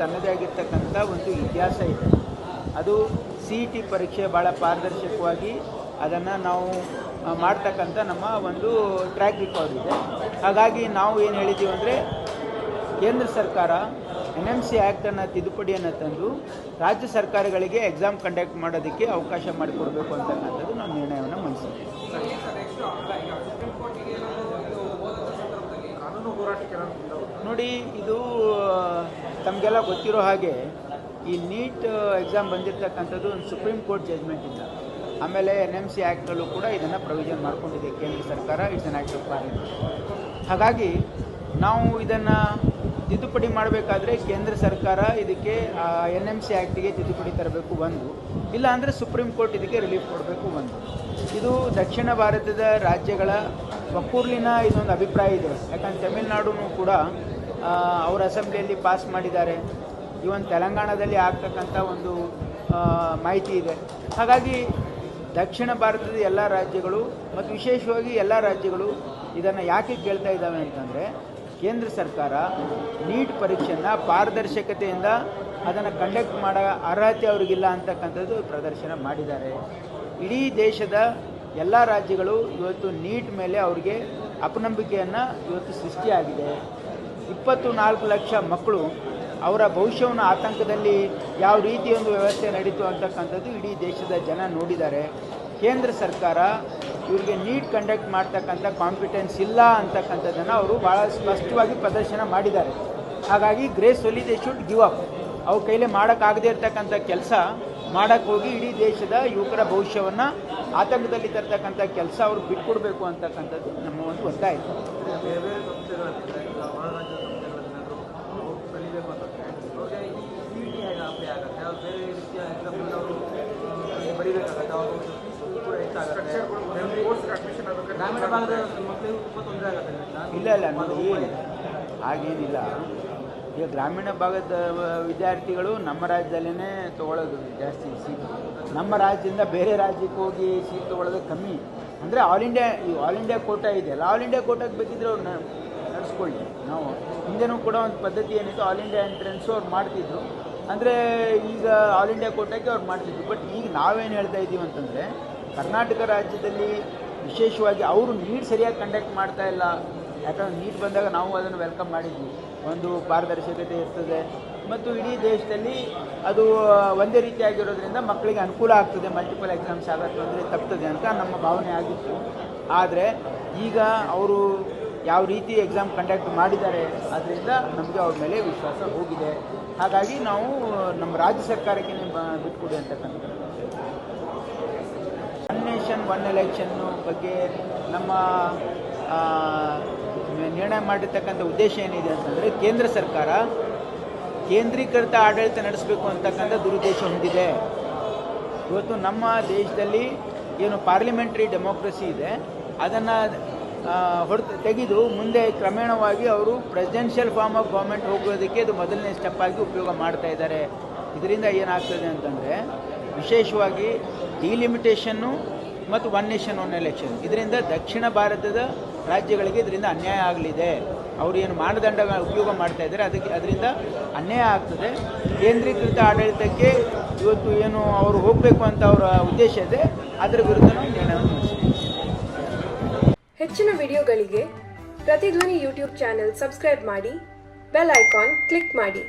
ತನ್ನದೇ ಆಗಿರ್ತಕ್ಕಂಥ ಒಂದು ಇತಿಹಾಸ ಇದೆ. ಅದು ಸಿ ಇ ಟಿ ಪರೀಕ್ಷೆ ಭಾಳ ಪಾರದರ್ಶಕವಾಗಿ ಅದನ್ನು ನಾವು ಮಾಡ್ತಕ್ಕಂಥ ನಮ್ಮ ಒಂದು ಟ್ರ್ಯಾಕ್ ರೆಕಾರ್ಡ್ ಇದೆ. ಹಾಗಾಗಿ ನಾವು ಏನು ಹೇಳಿದ್ದೀವಿ ಅಂದರೆ, ಕೇಂದ್ರ ಸರ್ಕಾರ ಎನ್ ಎಂ ಸಿ ಆ್ಯಕ್ಟನ್ನು ತಿದ್ದುಪಡಿಯನ್ನು ತಂದು ರಾಜ್ಯ ಸರ್ಕಾರಗಳಿಗೆ ಎಕ್ಸಾಮ್ ಕಂಡಕ್ಟ್ ಮಾಡೋದಕ್ಕೆ ಅವಕಾಶ ಮಾಡಿಕೊಡ್ಬೇಕು ಅಂತಕ್ಕಂಥದ್ದು ನಾವು ನಿರ್ಣಯವನ್ನು ನೋಡಿ, ಇದು ತಮಗೆಲ್ಲ ಗೊತ್ತಿರೋ ಹಾಗೆ ಈ ನೀಟ್ ಎಕ್ಸಾಮ್ ಬಂದಿರತಕ್ಕಂಥದ್ದು ಒಂದು ಸುಪ್ರೀಂ ಕೋರ್ಟ್ ಜಜ್ಮೆಂಟಿಂದ ಆಮೇಲೆ ಎನ್ ಎಂ ಸಿ ಆ್ಯಕ್ಟಲ್ಲೂ ಕೂಡ ಇದನ್ನು ಪ್ರೊವಿಷನ್ ಮಾಡಿಕೊಂಡಿದೆ ಕೇಂದ್ರ ಸರ್ಕಾರ. It's an act of parliament ಹಾಗಾಗಿ ನಾವು ಇದನ್ನು ತಿದ್ದುಪಡಿ ಮಾಡಬೇಕಾದ್ರೆ ಕೇಂದ್ರ ಸರ್ಕಾರ ಇದಕ್ಕೆ ಎನ್ ಎಂ ಸಿ ಆ್ಯಕ್ಟಿಗೆ ತಿದ್ದುಪಡಿ ತರಬೇಕು ಒಂದು. ಇಲ್ಲ ಅಂದರೆ ಸುಪ್ರೀಂ ಕೋರ್ಟ್ ಇದಕ್ಕೆ ರಿಲೀಫ್ ಕೊಡಬೇಕು ಒಂದು. ಇದು ದಕ್ಷಿಣ ಭಾರತದ ರಾಜ್ಯಗಳ ಒಕ್ಕೂರ್ಲಿನ ಇದೊಂದು ಅಭಿಪ್ರಾಯ ಇದೆ. ಯಾಕಂದ್ರೆ ತಮಿಳುನಾಡು ಕೂಡ ಅವರ ಅಸೆಂಬ್ಲಿಯಲ್ಲಿ ಪಾಸ್ ಮಾಡಿದ್ದಾರೆ. ಇವನ್ ತೆಲಂಗಾಣದಲ್ಲಿ ಆಗ್ತಕ್ಕಂಥ ಒಂದು ಮಾಹಿತಿ ಇದೆ. ಹಾಗಾಗಿ ದಕ್ಷಿಣ ಭಾರತದ ಎಲ್ಲ ರಾಜ್ಯಗಳು ಮತ್ತು ವಿಶೇಷವಾಗಿ ಎಲ್ಲ ರಾಜ್ಯಗಳು ಇದನ್ನು ಯಾಕೆ ಕೇಳ್ತಾ ಇದ್ದಾವೆ ಅಂತಂದರೆ, ಕೇಂದ್ರ ಸರ್ಕಾರ ನೀಟ್ ಪರೀಕ್ಷೆಯನ್ನು ಪಾರದರ್ಶಕತೆಯಿಂದ ಅದನ್ನು ಕಂಡಕ್ಟ್ ಮಾಡೋ ಅರ್ಹತೆ ಅವರಿಗಿಲ್ಲ ಅಂತಕ್ಕಂಥದ್ದು ಪ್ರದರ್ಶನ ಮಾಡಿದ್ದಾರೆ. ಇಡೀ ದೇಶದ ಎಲ್ಲ ರಾಜ್ಯಗಳು ಇವತ್ತು ನೀಟ್ ಮೇಲೆ ಅವರಿಗೆ ಅಪನಂಬಿಕೆಯನ್ನು ಇವತ್ತು ಸೃಷ್ಟಿಯಾಗಿದೆ. ಇಪ್ಪತ್ತು ನಾಲ್ಕು ಲಕ್ಷ ಮಕ್ಕಳು ಅವರ ಭವಿಷ್ಯವನ್ನು ಆತಂಕದಲ್ಲಿ ಯಾವ ರೀತಿ ಒಂದು ವ್ಯವಸ್ಥೆ ನಡೀತು ಅಂತಕ್ಕಂಥದ್ದು ಇಡೀ ದೇಶದ ಜನ ನೋಡಿದ್ದಾರೆ. ಕೇಂದ್ರ ಸರ್ಕಾರ ಇವರಿಗೆ ನೀಟ್ ಕಂಡಕ್ಟ್ ಮಾಡ್ತಕ್ಕಂಥ ಕಾಂಪಿಟೆನ್ಸ್ ಇಲ್ಲ ಅಂತಕ್ಕಂಥದ್ದನ್ನು ಅವರು ಭಾಳ ಸ್ಪಷ್ಟವಾಗಿ ಪ್ರದರ್ಶನ ಮಾಡಿದ್ದಾರೆ. ಹಾಗಾಗಿ ಗ್ರೇಸ್ ಒಲಿ ದೇ ಶುಡ್ ಗಿವ್ ಅಪ್. ಅವ್ರ ಕೈಲೇ ಮಾಡೋಕ್ಕಾಗದೇ ಇರ್ತಕ್ಕಂಥ ಕೆಲಸ ಮಾಡೋಕ್ಕೋಗಿ ಇಡೀ ದೇಶದ ಯುವಕರ ಭವಿಷ್ಯವನ್ನು ಆತಂಕದಲ್ಲಿ ತರ್ತಕ್ಕಂಥ ಕೆಲಸ ಅವ್ರು ಬಿಟ್ಕೊಡ್ಬೇಕು ಅಂತಕ್ಕಂಥದ್ದು ನಮ್ಮ ಒಂದು ಒತ್ತಾಯ. ಇಲ್ಲ ಇಲ್ಲ ಹಾಗೇನಿಲ್ಲ ಈಗ ಗ್ರಾಮೀಣ ಭಾಗದ ವಿದ್ಯಾರ್ಥಿಗಳು ನಮ್ಮ ರಾಜ್ಯದಲ್ಲೇ ತೊಗೊಳ್ಳೋದು ಜಾಸ್ತಿ ಸೀಟ್ ನಮ್ಮ ರಾಜ್ಯದಿಂದ ಬೇರೆ ರಾಜ್ಯಕ್ಕೆ ಹೋಗಿ ಸೀಟ್ ತೊಗೊಳ್ಳೋದು ಕಮ್ಮಿ. ಅಂದರೆ ಆಲ್ ಇಂಡಿಯಾ ಈ ಆಲ್ ಇಂಡಿಯಾ ಕೋಟಾ ಇದೆಯಲ್ಲ ಆಲ್ ಇಂಡಿಯಾ ಕೋಟಾಗೆ ಬೇಕಿದ್ರೆ ಅವ್ರು ನಡೆಸ್ಕೊಳ್ಳಿ. ನಾವು ಹಿಂದೆನೂ ಕೂಡ ಒಂದು ಪದ್ಧತಿ ಏನಿತ್ತು ಆಲ್ ಇಂಡಿಯಾ ಎಂಟ್ರೆನ್ಸು ಅವ್ರು ಮಾಡ್ತಿದ್ರು. ಅಂದರೆ ಈಗ ಆಲ್ ಇಂಡಿಯಾ ಕೋಟಾಗೆ ಅವ್ರು ಮಾಡ್ತಿದ್ರು. ಬಟ್ ಈಗ ನಾವೇನು ಹೇಳ್ತಾ ಇದ್ದೀವಿ ಅಂತಂದರೆ, ಕರ್ನಾಟಕ ರಾಜ್ಯದಲ್ಲಿ ವಿಶೇಷವಾಗಿ ಅವರು ನೀಟ್ ಸರಿಯಾಗಿ ಕಂಡಕ್ಟ್ ಮಾಡ್ತಾ ಇಲ್ಲ. ಯಾಕಂದ್ರೆ ನೀಟ್ ಬಂದಾಗ ನಾವು ಅದನ್ನು ವೆಲ್ಕಮ್ ಮಾಡಿದ್ವಿ. ಒಂದು ಪಾರದರ್ಶಕತೆ ಇರ್ತದೆ. ಮತ್ತು ಇಡೀ ದೇಶದಲ್ಲಿ ಅದು ಒಂದೇ ರೀತಿಯಾಗಿರೋದ್ರಿಂದ ಮಕ್ಕಳಿಗೆ ಅನುಕೂಲ ಆಗ್ತದೆ. ಮಲ್ಟಿಪಲ್ ಎಕ್ಸಾಮ್ಸ್ ಆಗತ್ತೆ ಅಂದರೆ ತಪ್ತದೆ ಅಂತ ನಮ್ಮ ಭಾವನೆ ಆಗಿತ್ತು. ಆದರೆ ಈಗ ಅವರು ಯಾವ ರೀತಿ ಎಕ್ಸಾಮ್ ಕಂಡಕ್ಟ್ ಮಾಡಿದ್ದಾರೆ ಅದರಿಂದ ನಮಗೆ ಅವ್ರ ಮೇಲೆ ವಿಶ್ವಾಸ ಹೋಗಿದೆ. ಹಾಗಾಗಿ ನಾವು, ನಮ್ಮ ರಾಜ್ಯ ಸರ್ಕಾರಕ್ಕೆ ಬಿಟ್ಕೊಡಿ ಅಂತಕ್ಕಂಥ ಒನ್ ನೇಷನ್ ಒನ್ ಎಲೆಕ್ಷನ್ನು ಬಗ್ಗೆ ನಮ್ಮ ಆ, ಮಾಡಿರ್ತಕ್ಕಂಥ ಉದ್ದೇಶ ಏನಿದೆ ಅಂತಂದರೆ ಕೇಂದ್ರ ಸರ್ಕಾರ ಕೇಂದ್ರೀಕೃತ ಆಡಳಿತ ನಡೆಸಬೇಕು ಅಂತಕ್ಕಂಥ ದುರುದ್ದೇಶ ಹೊಂದಿದೆ. ಇವತ್ತು ನಮ್ಮ ದೇಶದಲ್ಲಿ ಏನು ಪಾರ್ಲಿಮೆಂಟ್ರಿ ಡೆಮೋಕ್ರಸಿ ಇದೆ. ಅದನ್ನು ಹೊರತು ತೆಗೆದು ಮುಂದೆ ಕ್ರಮೇಣವಾಗಿ ಅವರು ಪ್ರೆಸಿಡೆನ್ಷಿಯಲ್ ಫಾರ್ಮ್ ಆಫ್ ಗೌರ್ಮೆಂಟ್ ಹೋಗೋದಕ್ಕೆ ಇದು ಮೊದಲನೇ ಸ್ಟೆಪ್ ಆಗಿ ಉಪಯೋಗ ಮಾಡ್ತಾ ಇದ್ದಾರೆ. ಇದರಿಂದ ಏನಾಗ್ತದೆ ಅಂತಂದರೆ ವಿಶೇಷವಾಗಿ ಡಿಲಿಮಿಟೇಷನ್ನು ಮತ್ತು ಒನ್ ನೇಷನ್ ಒನ್ ಎಲೆಕ್ಷನ್ ಇದರಿಂದ ದಕ್ಷಿಣ ಭಾರತದ ರಾಜ್ಯಗಳಿಗೆ ಇದರಿಂದ ಅನ್ಯಾಯ ಆಗಲಿದೆ. ಅವರು ಏನು ಮಾನದಂಡ ಉಪಯೋಗ ಮಾಡ್ತಾ ಇದ್ದಾರೆ. ಅದಕ್ಕೆ ಅದರಿಂದ ಅನ್ಯಾಯ ಆಗ್ತದೆ. ಕೇಂದ್ರೀಕೃತ ಆಡಳಿತಕ್ಕೆ ಇವತ್ತು ಏನು ಅವರು ಹೋಗಬೇಕು ಅಂತ ಅವರ ಉದ್ದೇಶ ಇದೆ. ಅದರ ವಿರುದ್ಧ ನಾವು ನಿರ್ಣಯವನ್ನು ಹೆಚ್ಚಿನ ವಿಡಿಯೋಗಳಿಗೆ ಪ್ರತಿಧ್ವನಿ ಯೂಟ್ಯೂಬ್ ಚಾನೆಲ್ ಸಬ್ಸ್ಕ್ರೈಬ್ ಮಾಡಿ, ಬೆಲ್ ಐಕಾನ್ ಕ್ಲಿಕ್ ಮಾಡಿ.